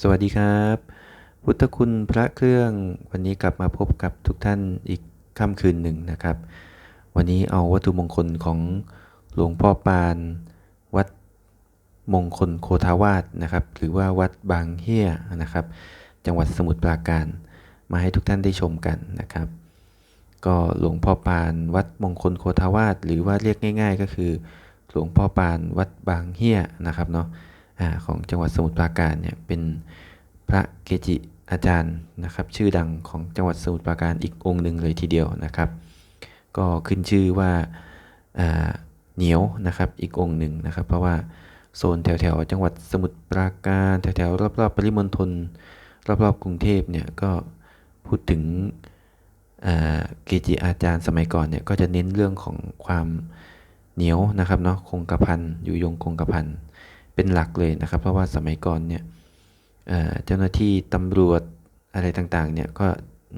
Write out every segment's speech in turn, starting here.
สวัสดีครับ พุทธคุณพระเครื่องวันนี้กลับมาพบกับทุกท่านอีกค่ำคืนหนึ่งนะครับ วันนี้เอาวัตถุมงคลของหลวงพ่อปาน วัดมงคลโคทาวาสนะครับ หรือว่าวัดบางเฮียนะครับ จังหวัดสมุทรปราการ มาให้ทุกท่านได้ชมกันนะครับ ก็หลวงพ่อปานวัดมงคลโคทาวาสหรือว่าเรียกง่าย ๆ ก็คือ หลวงพ่อปานวัดบางเฮียนะครับเนาะ อของจังหวัดสมุทรปราการเนี่ยเป็นพระเกจิอาจารย์นะครับชื่อดังของจังหวัดสมุทรปราการอีกองค์หนึ่งเลยทีเดียวนะครับ ก็ขึ้นชื่อว่าเหนียวนะครับอีกองค์หนึ่งนะครับ เพราะว่าโซนแถวๆจังหวัดสมุทรปราการแถวๆรอบๆปริมณฑลรอบๆกรุงเทพเนี่ยก็พูดถึงเกจิอาจารย์สมัยก่อนเนี่ยก็จะเน้นเรื่องของความเหนียวนะครับเนาะคงกระพันอยู่ยงคงกระพัน เป็นหลักเลยนะครับ เพราะว่าสมัยก่อนเนี่ยเจ้าหน้าที่ตำรวจอะไรต่างๆเนี่ยก็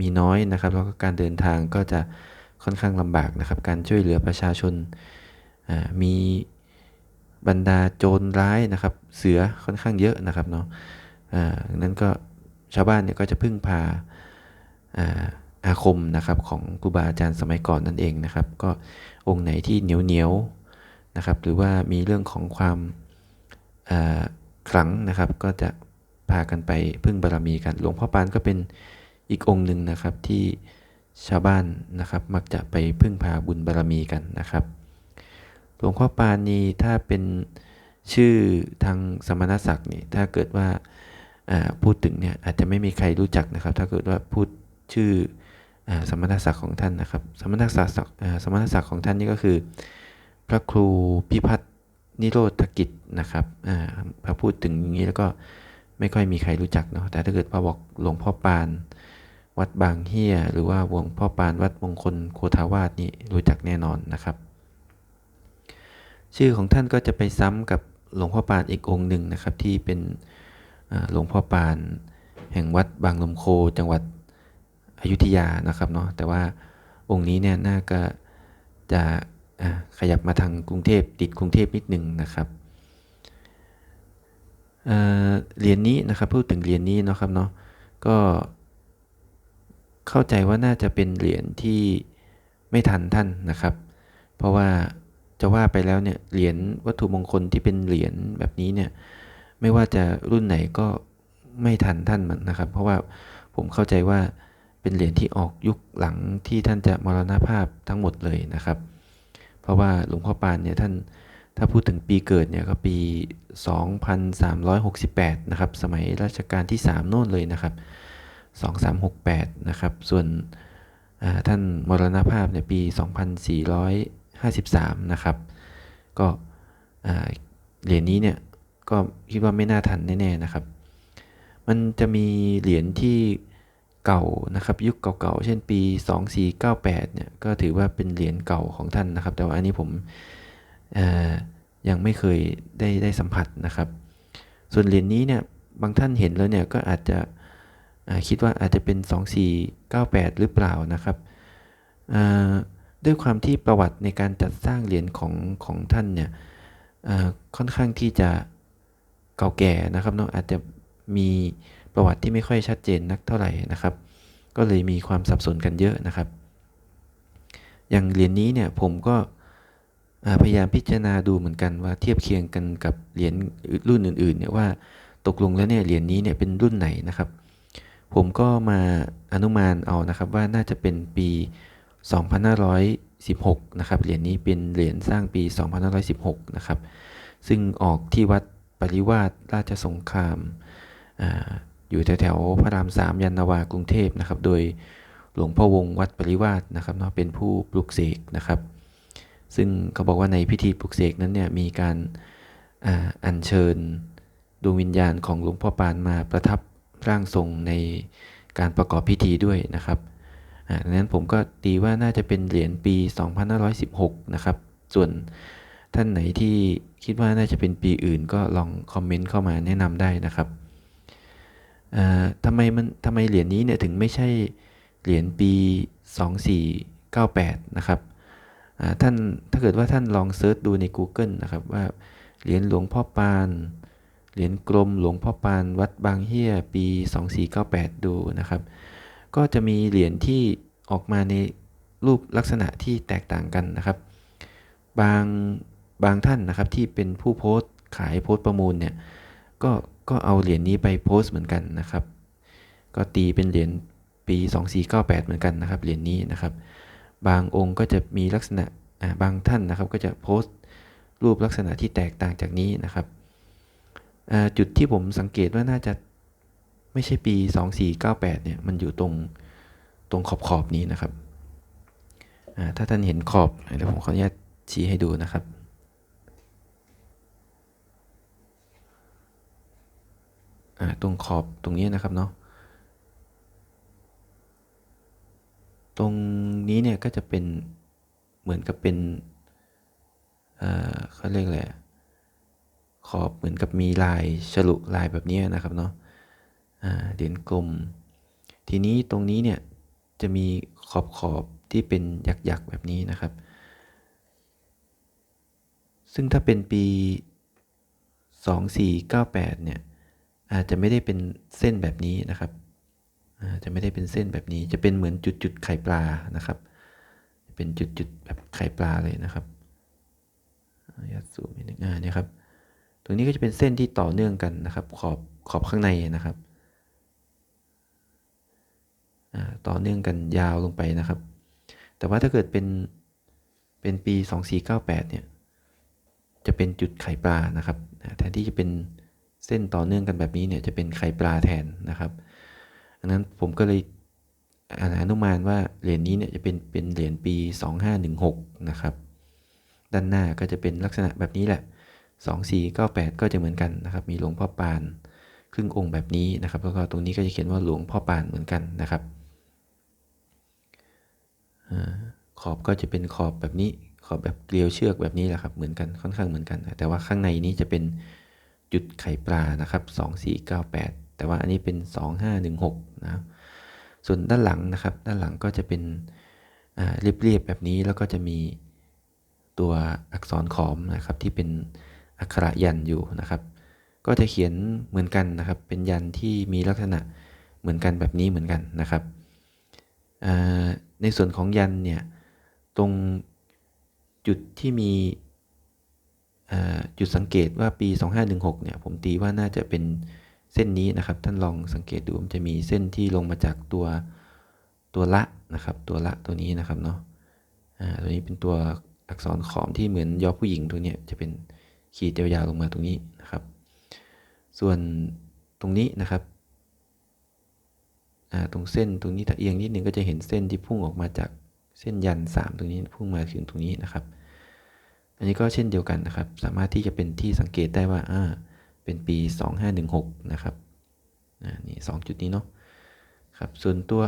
มีน้อยนะครับ แล้วก็การเดินทางก็จะค่อนข้างลำบากนะครับ การช่วยเหลือประชาชนามีบรรดาโจรร้ายนะครับ เสือค่อนข้างเยอะนะครับเนาะดังนั้นก็ชาวบ้านเนี่ยก็จะพึ่งพาอาคมนะครับของครูบาอาจารย์สมัยก่อนนั่นเองนะครับ ก็องค์ไหนที่เหนียวเหนียวนะครับ หรือว่ามีเรื่องของความ อ่าขลังนะครับ ก็จะพากันไปพึ่งบารมีกัน หลวงพ่อปานก็เป็นอีกองค์หนึ่งนะครับที่ชาวบ้านนะครับ มักจะไปพึ่งพาบุญบารมีกันนะครับ หลวงพ่อปานนี่ถ้าเป็นชื่อทางสมณศักดิ์นี่ถ้าเกิดว่าพูดถึงเนี่ยอาจจะไม่มีใครรู้จักนะครับ ถ้าเกิดว่าพูดชื่ออสมณศักดิ์ของท่านนะครับ สมณศักดิ์สมณศักดิ์ของท่านนี่ก็คือ พระครูพิพัฒน์ นิโรธกิจนะครับอ่าพอพูดถึงอย่างนี้แล้วก็ไม่ค่อยมีใครรู้จักเนาะแต่ถ้าเกิดพอบอกหลวงพ่อปาน วัดบางเฮียหรือว่าวงพ่อปานวัดมงคลโคทาวาสนี่รู้จักแน่นอนนะครับ ชื่อของท่านก็จะไปซ้ำกับหลวงพ่อปานอีกองค์หนึ่งนะครับที่เป็นหลวงพ่อปาน แห่งวัดบางลมโคจังหวัดอยุธยานะครับเนาะแต่ว่าองค์นี้เนี่ยน่าก็จะ ขยับมาทางกรุงเทพติดกรุงเทพนิดนึงนะครับเเหรียญนี้นะครับพูดถึงเหรียญนี้เนาะครับเนาะก็เข้าใจว่าน่าจะเป็นเหรียญที่ไม่ทันท่านนะครับ เพราะว่าจะว่าไปแล้วเนี่ยเหรียญวัตถุมงคลที่เป็นเหรียญแบบนี้เนี่ยไม่ว่าจะรุ่นไหนก็ไม่ทันท่านมันนะครับ เพราะว่าผมเข้าใจว่าเป็นเหรียญที่ออกยุคหลังที่ท่านจะมรณภาพทั้งหมดเลยนะครับ เพราะว่าหลวงพ่อปานเนี่ยท่านถ้าพูดถึงปีเกิดเนี่ยก็ปี 2368 นะครับ สมัยรัชกาลที่ 3 โน่นเลยนะครับ 2368 นะครับ ส่วนท่านมรณภาพในปี 2453 นะครับ ก็เหรียญนี้เนี่ยก็คิดว่าไม่น่าทันแน่ๆนะครับ มันจะมีเหรียญที่ เก่านะครับยุคเก่าๆ เช่นปี 2498เนี่ยก็ถือว่าเป็นเหรียญเก่าของท่านนะครับ แต่ว่าอันนี้ผมยังไม่เคยได้ได้สัมผัสนะครับ ส่วนเหรียญนี้เนี่ยบางท่านเห็นแล้วเนี่ยก็อาจจะคิดว่าอาจจะเป็น 2498 หรือเปล่านะครับด้วยความที่ประวัติในการจัดสร้างเหรียญของของท่านเนี่ยค่อนข้างที่จะเก่าแก่นะครับเนาะอาจจะมี ประวัติที่ไม่ค่อยชัดเจนนักเท่าไหร่นะครับ ก็เลยมีความสับสนกันเยอะนะครับ อย่างเหรียญนี้เนี่ยผมก็พยายามพิจารณาดูเหมือนกันว่าเทียบเคียงกันกับเหรียญรุ่นอื่นๆเนี่ยว่าตกลงแล้วเนี่ยเหรียญนี้เนี่ยเป็นรุ่นไหนนะครับ ผมก็มาอนุมานเอานะครับว่าน่าจะเป็นปี 2516 นะครับเหรียญนี้เป็นเหรียญสร้างปี 2516 นะครับ ซึ่งออกที่วัดปริวาสราชสงครามอ่า อยู่แถวๆพระรามสามยานนาวากรุงเทพนะครับ โดยหลวงพ่อวงวัดปริวาสนะครับเนาะเป็นผู้ปลุกเสกนะครับ ซึ่งเขาบอกว่าในพิธีปลุกเสกนั้นเนี่ยมีการอัญเชิญดวงวิญญาณของหลวงพ่อปานมาประทับร่างทรงในการประกอบพิธีด้วยนะครับดังนั้นผมก็ตีว่าน่าจะเป็นเหรียญปี 2516 นะครับ ส่วนท่านไหนที่คิดว่าน่าจะเป็นปีอื่นก็ลองคอมเมนต์เข้ามาแนะนำได้นะครับ ทำไมมันทำไมเหรียญนี้เนี่ยถึงไม่ใช่เหรียญปี 2498 นะครับท่านถ้าเกิดว่าท่านลองเซิร์ชดูใน Google นะครับว่าเหรียญหลวงพ่อปาน เหรียญกลมหลวงพ่อปานวัดบางเฮียปี 2498 ดูนะครับ ก็จะมีเหรียญที่ออกมาในรูปลักษณะที่แตกต่างกันนะครับ บางบางท่านนะครับที่เป็นผู้โพสต์ขายโพสต์ประมูลเนี่ยก็ ก็เอาเหรียญนี้ไปโพสต์เหมือนกันนะครับ ก็ตีเป็นเหรียญปี 2498 เหมือนกันนะครับเหรียญนี้นะครับ บางองค์ก็จะมีลักษณะบางท่านนะครับก็จะโพสต์รูปลักษณะที่แตกต่างจากนี้นะครับจุดที่ผมสังเกตว่าน่าจะไม่ใช่ปี 2498 เนี่ยมันอยู่ตรงตรงขอบขอบนี้นะครับถ้าท่านเห็นขอบเดี๋ยวผมขออนุญาตชี้ให้ดูนะครับ ตรงขอบตรงนี้นะครับเนาะตรงนี้เนี่ยก็จะเป็นเหมือนกับเป็นเขาเรียกอะไรขอบเหมือนกับมีลายฉลุลายแบบนี้นะครับเนาะเด่นกลม ทีนี้ตรงนี้เนี่ยจะมีขอบขอบที่เป็นหยักๆแบบนี้นะครับ ซึ่งถ้าเป็นปี 2498เนี่ย อาจจะไม่ได้เป็นเส้นแบบนี้นะครับจะไม่ได้เป็นเส้นแบบนี้ จะเป็นเหมือนจุดๆไข่ปลานะครับ เป็นจุดๆแบบไข่ปลาเลยนะครับยัดสูมนิดนึงอ่านี่ครับ ตรงนี้ก็จะเป็นเส้นที่ต่อเนื่องกันนะครับ ขอบขอบข้างในนะครับต่อเนื่องกันยาวลงไปนะครับ แต่ว่าถ้าเกิดเป็นเป็นปี 2498เนี่ย จะเป็นจุดไข่ปลานะครับ แทนที่จะเป็น เส้นต่อเนื่องกันแบบนี้เนี่ยจะเป็นไข่ปลาแทนนะครับดังนั้นผมก็เลยอนุมานว่าเหรียญนี้เนี่ยจะเป็นเป็นเหรียญปี 2516 นะครับ ด้านหน้าก็จะเป็นลักษณะแบบนี้แหละ 2498 ก็จะเหมือนกันนะครับ มีหลวงพ่อปาน ครึ่งองค์แบบนี้นะครับ แล้วก็ตรงนี้ก็จะเขียนว่าหลวงพ่อปานเหมือนกันนะครับ ขอบก็จะเป็นขอบแบบนี้ ขอบแบบเกลียวเชือกแบบนี้แหละครับ เหมือนกัน ค่อนข้างเหมือนกัน แต่ว่าข้างในนี้จะเป็น จุดไข่ปลานะครับ 2498 แต่ว่าอันนี้เป็น 2516 นะส่วนด้านหลังนะครับ ด้านหลังก็จะเป็นเรียบๆแบบนี้แล้วก็จะมีตัวอักษรขอมนะครับที่เป็นอักขระยันอยู่นะครับ ก็จะเขียนเหมือนกันนะครับ เป็นยันที่มีลักษณะเหมือนกันแบบนี้เหมือนกันนะครับ ในส่วนของยันเนี่ยตรงจุดที่มี จุดสังเกตว่าปี 2516เนี่ยผมตีว่าน่าจะเป็นเส้นนี้นะครับ ท่านลองสังเกตดูมันจะมีเส้นที่ลงมาจากตัวตัวละนะครับตัวละตัวนี้นะครับเนาะตัวนี้เป็นตัวอักษรขอมที่เหมือนยอผู้หญิงตัวนี้จะเป็นขีดยาวๆลงมาตรงนี้นะครับ ส่วนตรงนี้นะครับตรงเส้นตรงนี้ถ้าเอียงนิดนึงก็จะเห็นเส้นที่พุ่งออกมาจากเส้นยัน 3 ตรงนี้พุ่งมาถึงตรงนี้นะครับ อันนี้ก็เช่นเดียวกันนะครับ สามารถที่จะเป็นที่สังเกตได้ว่าอ่าเป็นปี 2516 นะครับนี่สจุดนี้เนาะครับส่วนตัว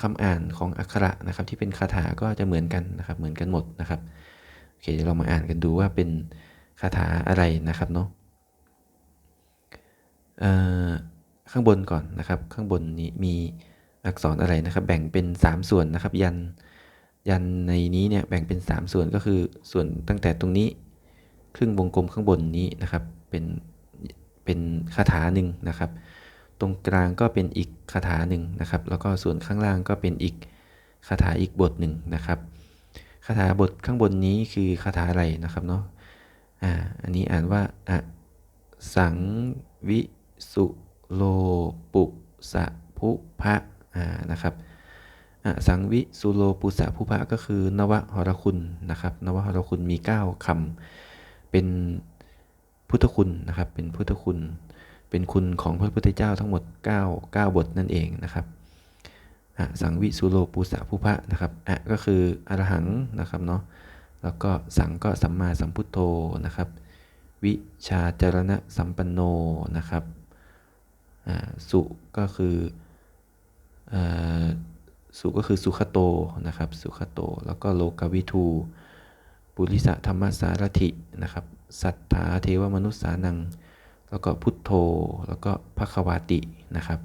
คำอ่านของอักขระนะครับ ที่เป็นคาถาก็จะเหมือนกันนะครับ เหมือนกันหมดนะครับโอเคเดี๋ยวเรามาอ่านกันดูว่าเป็นคาถาอะไรนะครับเนาะข้างบนก่อนนะครับ ข้างบนนี้มีอักษรอะไรนะครับ แบ่งเป็น 3 ส่วนนะครับ ยัน ยันในนี้เนี่ยแบ่งเป็น 3 ส่วนก็คือส่วนตั้งแต่ตรงนี้ ครึ่งวงกลมข้างบนนี้นะครับ เป็นเป็นคาถาหนึ่งนะครับ ตรงกลางก็เป็นอีกคาถาหนึ่งนะครับ แล้วก็ส่วนข้างล่างก็เป็นอีกคาถาอีกบทหนึ่งนะครับคาถาบทข้างบนนี้คือคาถาอะไรนะครับเนาะอ่าอันนี้อ่านว่าอะสังวิสุโลปุสะภุพะอ่านะครับ สังวิสุโลปุสะภุพะก็คือนวหรคุณนะครับ นวหรคุณมี 9คำเป็นพุทธคุณนะครับ เป็นพุทธคุณ เป็นคุณของพระพุทธเจ้าทั้งหมด 9 9 บทนั่นเองนะครับสังวิสุโลปุสะภุพะนะครับอะก็คืออรหังนะครับเนาะ แล้วก็สังก็สัมมาสัมพุทโธนะครับ วิชาจารณะสัมปันโนนะครับ สุก็คือ สุก็คือสุขโตนะครับ สุขโต แล้วก็โลกวิทูปุริสะธรรมสารถินะครับ สัทธาเทวมนุษสานัง แล้วก็พุทโธ แล้วก็ภควาตินะครับ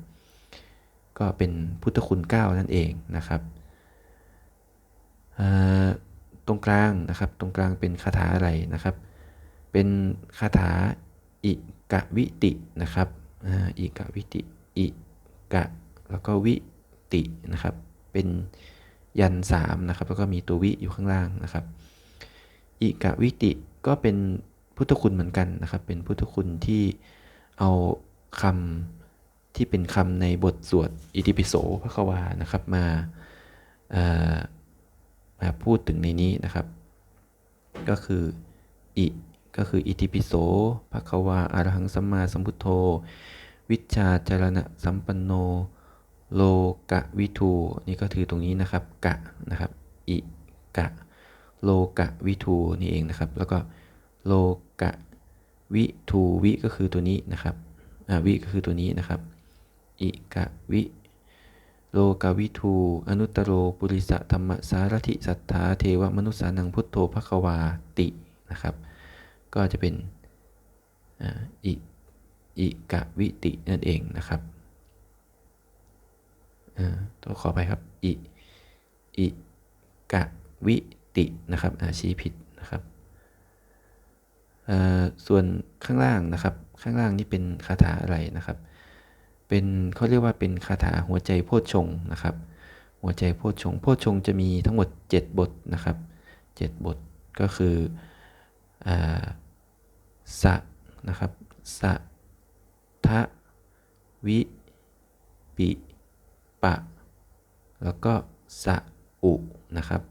ก็เป็นพุทธคุณ 9 นั่นเองนะครับ ตรงกลางนะครับ ตรงกลางเป็นคาถาอะไรนะครับ เป็นคาถาอิกะวิตินะครับอิกะวิติ อิกะ แล้วก็วิตินะครับ เป็นยันสามนะครับแล้วก็มีตัววิอยู่ข้างล่างนะครับอิกะวิติก็เป็นพุทธคุณเหมือนกันนะครับ เป็นพุทธคุณที่เอาคำที่เป็นคำในบทสวดอิติปิโสพระควานะครับมามาพูดถึงในนี้นะครับ ก็คืออิก็คืออิติปิโสภะควาอะระหังสัมมาสัมพุทโธ วิชชาจารณะสัมปันโน โลกะวิทูนี่ก็ถือตรงนี้นะครับกะนะครับอิกะโลกะวิทูนี่เองนะครับ แล้วก็โลกะวิทูวิก็คือตัวนี้นะครับอ่าวิก็คือตัวนี้นะครับอิกะวิโลกาวิทู อนุตตโรปุริสะธรรมสารถิสัทธาเทวมนุษสานังพุทโธภควาตินะครับ ก็จะเป็นอ,อิอิกะวิตินั่นเองนะครับ ต้องขอไปครับ อิ อิกะวิตินะครับชี้ผิดนะครับ ส่วนข้างล่างนะครับ ข้างล่างนี่เป็นคาถาอะไรนะครับ เป็นเขาเรียกว่าเป็นคาถาหัวใจโพชฌงนะครับ หัวใจโพชฌงโพชฌงจะมีทั้งหมด 7 บทนะครับ 7 บทก็คืออสะนะครับสะทะวิ ปิ ปะ แล้วก็สะอุนะครับ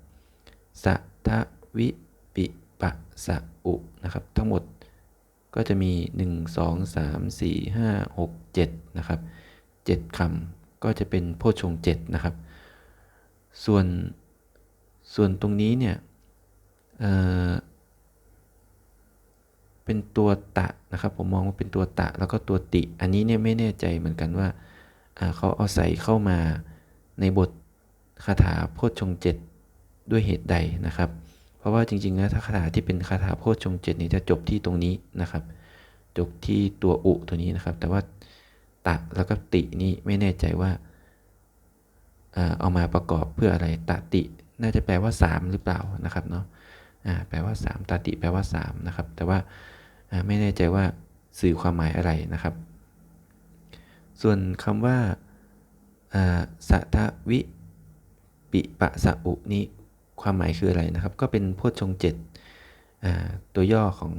สะทะวิปิปะสะอุนะครับ ทั้งหมดก็จะมี 1 2 3 4 5 6 7นะครับ7คำก็จะเป็นโพชง7นะครับ ส่วนส่วนตรงนี้เนี่ยเเป็นตัวตะนะครับ ผมมองว่าเป็นตัวตะแล้วก็ตัวติ อันนี้เนี่ยไม่แน่ใจเหมือนกันว่า เขาเอาใส่เข้ามาในบทคาถาโพชฌงค์7ด้วยเหตุใดนะครับ เพราะว่าจริงๆแล้วถ้าคาถาที่เป็นคาถาโพชฌงเจ็ดนี้จะจบที่ตรงนี้นะครับ จบที่ตัวอุตัวนี้นะครับ แต่ว่าตะแล้วก็ตินี่ไม่แน่ใจว่าเอ่ออามาประกอบเพื่ออะไรตะติ น่าจะแปลว่า 3 หรือเปล่านะครับเนาะอ่าแปลว่า 3ตะติแปลว่า3นะครับแต่ว่าไม่แน่ใจว่าสื่อความหมายอะไรนะครับ ส่วนคำว่าอ่าสัทวิปิปะสะอุนี้ความหมายคืออะไรนะครับ ก็เป็นโพชฌงเจ็ดตัวย่อของ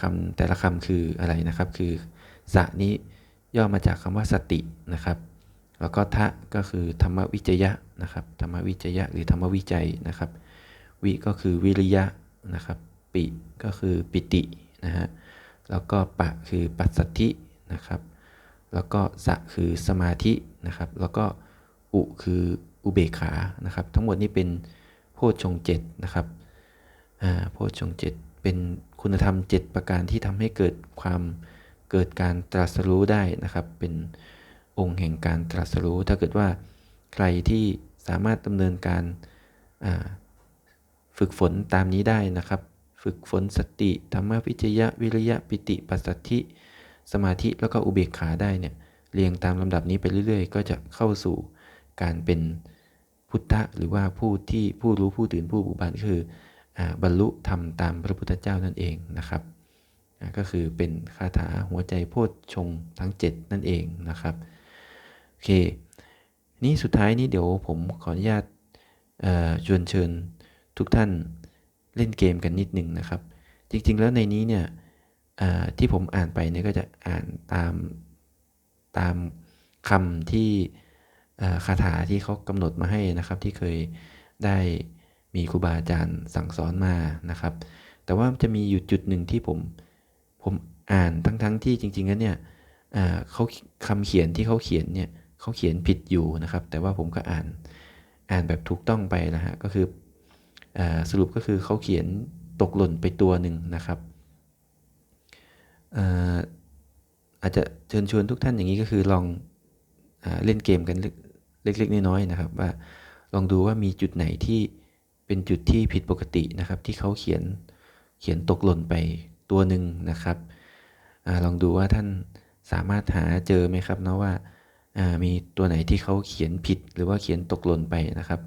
คำแต่ละคำคืออะไรนะครับ คือสะนี้ย่อมาจากคำว่าสตินะครับ แล้วก็ทะก็คือธรรมวิจยะนะครับธรรมวิจยะหรือธรรมวิจัยนะครับ วิก็คือวิริยะนะครับ ปิก็คือปิตินะฮะแล้วก็ปะคือปัสสัทธินะครับ แล้วก็สะคือสมาธินะครับ แล้วก็อุคืออุเบกขานะครับ ทั้งหมดนี้เป็นโพชฌงเจ็ดนะครับอ่าโพชฌงเจ็ดเป็นคุณธรรม 7 ประการที่ทำให้เกิดความเกิดการตรัสรู้ได้นะครับ เป็นองค์แห่งการตรัสรู้ ถ้าเกิดว่าใครที่สามารถดำเนินการาฝึกฝนตามนี้ได้นะครับ ฝึกฝนสติธรรมวิจยะวิริยะปิติปัสสัทธิ สมาธิแล้วก็อุเบกขาได้เนี่ยเรียงตามลำดับนี้ไปเรื่อย ๆ ก็จะเข้าสู่การเป็นพุทธะหรือว่าผู้ที่ผู้รู้ผู้ตื่นผู้บุบานก็คืออบรรลุธรรมตามพระพุทธเจ้านั่นเองนะครับก็คือเป็นคาถาหัวใจโพชฌงทั้ง 7 นั่นเองนะครับโอเคนี่สุดท้ายนี้เดี๋ยวผมขออนุญาตชวนเชิญทุกท่านเล่นเกมกันนิดหนึ่งนะครับ จริงๆแล้วในนี้เนี่ย ที่ผมอ่านไปเนี่ยก็จะอ่านตามตามคำที่คาถาที่เขากำหนดมาให้นะครับ ที่เคยได้มีครูบาอาจารย์สั่งสอนมานะครับ แต่ว่าจะมีอยู่จุดหนึ่งที่ผมผมอ่านทั้งๆที่จริงๆแล้วเนี่ยเขาคำเขียนที่เขาเขียนเนี่ยเขาเขียนผิดอยู่นะครับ แต่ว่าผมก็อ่านอ่านแบบถูกต้องไปนะฮะก็คืออสรุปก็คือเขาเขียนตกหล่นไปตัวหนึ่งนะครับ อาจจะเชิญชวนทุกท่านอย่างนี้ก็คือลองอเล่นเกมกันเล็กๆน้อยๆนะครับ ว่าลองดูว่ามีจุดไหนที่เป็นจุดที่ผิดปกตินะครับ ที่เขาเขียนเขียนตกหล่นไปตัวหนึ่งนะครับอลองดูว่าท่านสามารถหาเจอไหมครับเนาะว่าามีตัวไหนที่เขาเขียนผิดหรือว่าเขียนตกหล่นไปนะครับ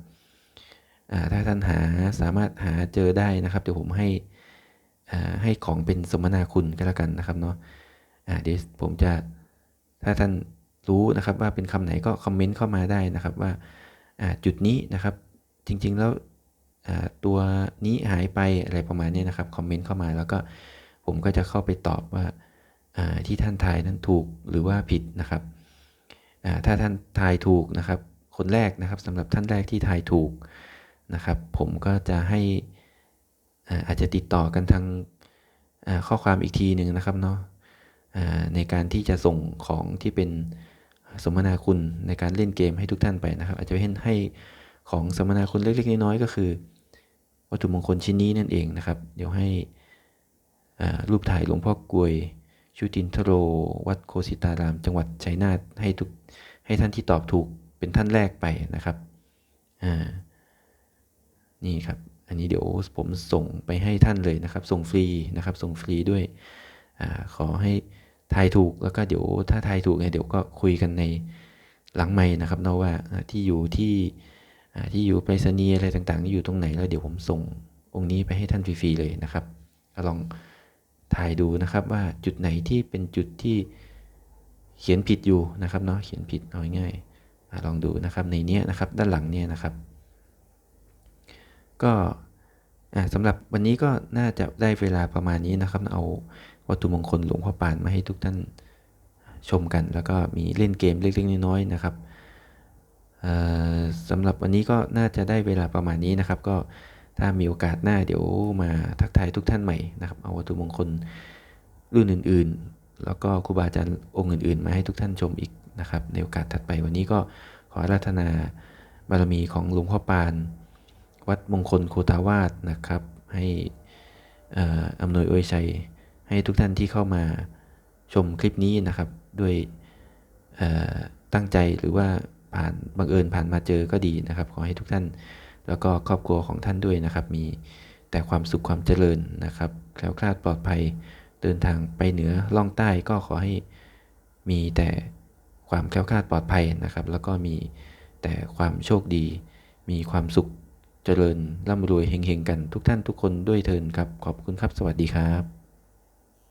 ถ้าท่านหาสามารถหาเจอได้นะครับเดี๋ยวผมให้ ให้ของเป็นสมนาคุณก็แล้วกันนะครับเนาะเดี๋ยวผมจะถ้าท่านรู้นะครับว่าเป็นคำไหนก็คอมเมนต์เข้ามาได้นะครับว่าจุดนี้นะครับจริงๆแล้วตัวนี้หายไปอะไรประมาณนี้นะครับคอมเมนต์เข้ามาแล้วก็ผมก็จะเข้าไปตอบว่าที่ท่านทายนั้นถูกหรือว่าผิดนะครับถ้าท่านทายถูกนะครับ คนแรกนะครับสำหรับท่านแรกที่ทายถูกนะครับ ผมก็จะให้ อาจจะติดต่อกันทางข้อความอีกทีหนึ่งนะครับเนาะในการที่จะส่งของที่เป็นสมนาคุณในการเล่นเกมให้ทุกท่านไปนะครับ อาจจะให้ให้ของสมนาคุณเล็กๆน้อยๆก็คือ วัตถุมงคลชิ้นนี้นั่นเองนะครับ เดี๋ยวให้รูปถ่ายหลวงพ่อกลวยชุตินทโร วัดโคสิตาราม จังหวัดชัยนาทให้ทุกให้ท่านที่ตอบถูกเป็นท่านแรกไปนะครับอ่านี่ครับ อันนี้เดี๋ยวผมส่งไปให้ท่านเลยนะครับ ส่งฟรีนะครับ ส่งฟรีด้วยอขอให้ทายถูกแล้วก็เดี๋ยวถ้าทายถูกเนี่ยเดี๋ยวก็คุยกันในหลังไม่นะครับเนาะว่าที่อยู่ที่ที่อยู่ไปรษณีย์อะไรต่างๆนี่อยู่ตรงไหนแล้วเดี๋ยวผมส่งองค์นี้ไปให้ท่านฟรีๆเลยนะครับลองทายดูนะครับว่าจุดไหนที่เป็นจุดที่เขียนผิดอยู่นะครับเนาะเขียนผิดเอาง่ายๆลองดูนะครับในเนี้ยนะครับด้านหลังเนี่ยนะครับ ก็ สำหรับวันนี้ก็น่าจะได้เวลาประมาณนี้นะครับ เอาวัตถุมงคลหลวงพ่อปานมาให้ทุกท่านชมกัน แล้วก็มีเล่นเกมเล็กๆน้อยๆนะครับสำหรับวันนี้ก็น่าจะได้เวลาประมาณนี้นะครับ ก็ถ้ามีโอกาสหน้าเดี๋ยวมาทักทายทุกท่านใหม่นะครับ เอาวัตถุมงคลรุ่นอื่นๆ แล้วก็ครูบาอาจารย์องค์อื่นๆ มาให้ทุกท่านชมอีกนะครับ ในโอกาสถัดไปวันนี้ก็ขออาราธนาบารมีของหลวงพ่อปาน วัดมงคลโคตาวาสนะครับ ให้อออำนวยอวยชัย ให้ทุกท่านที่เข้ามาชมคลิปนี้นะครับ ด้วยตั้งใจหรือว่าผ่านบังเอิญผ่านมาเจอก็ดีนะครับ ขอให้ทุกท่าน แล้วก็ครอบครัวของท่านด้วยนะครับ มีแต่ความสุขความเจริญนะครับแคล้วคลาดปลอดภัยเดินทางไปเหนือล่องใต้ก็ขอให้มีแต่ความแคล้วคลาดปลอดภัยนะครับ แล้วก็มีแต่ความโชคดี มีความสุข เจริญร่ำรวยเฮงๆกันทุกท่านทุกคนด้วยเทินครับ ขอบคุณครับ สวัสดีครับ